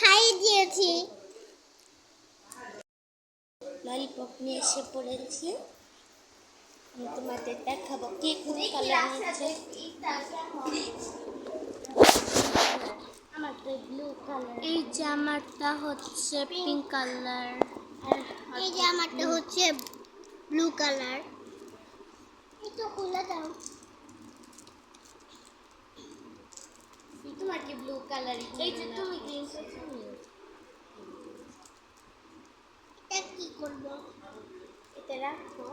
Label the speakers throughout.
Speaker 1: খাইয়ে দিয়েছি। ললিপপ নিয়ে এসে পড়েছি। আমি তোমাদের দেখাবো কে কোন কালার নিয়েছে আমারটা ব্লু কালার এই জামাটা হচ্ছে পিঙ্ক কালার আর
Speaker 2: এই জামাটা হচ্ছে ব্লু কালার এটা খুলে দাও।
Speaker 1: তোমার কি ব্লু কালার এই যে তুমি গ্রিন
Speaker 2: এটা কি করব
Speaker 1: এটা রাখো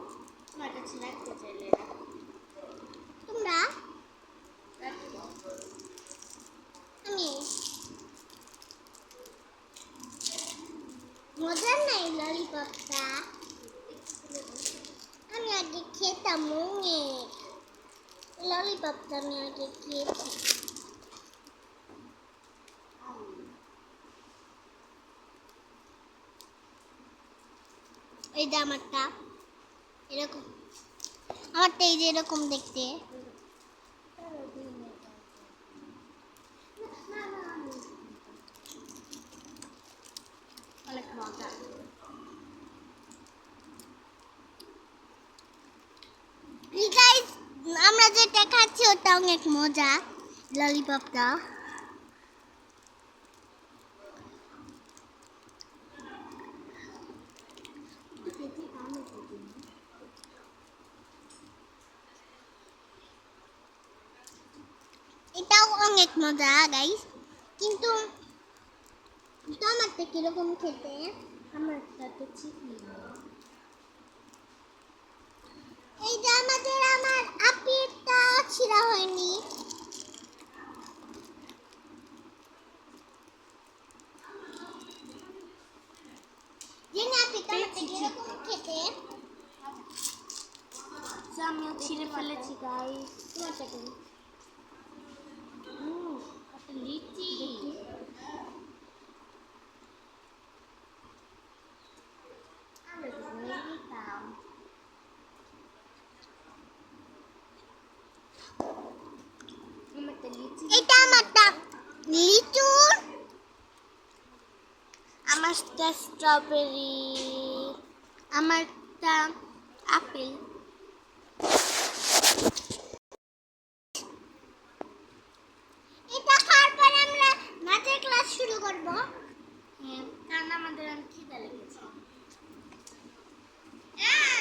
Speaker 1: তোমার কাছে রাখতে চাইলে রাখো
Speaker 2: তোমরা
Speaker 1: রাখো
Speaker 2: আমি মজার নাই ললিপপটা আমি আগে খেতাম অনেক ললিপপটা আমি আগে খেয়েছি এই যে আমারটা, এরকম। আমারটা এই যে এরকম দেখতে। আমরা যেটা খাচ্ছি ওটা অনেক মজা। ললিপপটা অনেক মজা গাইস কিন্তু টমাটো কীরকম খেতে
Speaker 1: আমারটা তো চিনি
Speaker 2: এই যে আমাদের আমার আপিরটা ছিঁড়া হয়নি।
Speaker 1: যে আমিও ছিঁড়ে ফেলেছি গাইস
Speaker 2: তোমারটা এটা
Speaker 1: আমারটা লিচুর আমারটা স্ট্রবেরি আমারটা আপেল এটা খাওয়ার পরে
Speaker 2: আমরা নাচের ক্লাস
Speaker 1: শুরু করব। হ্যাঁ কারণ আমাদের অনেক খিদে লেগেছে। হ্যাঁ,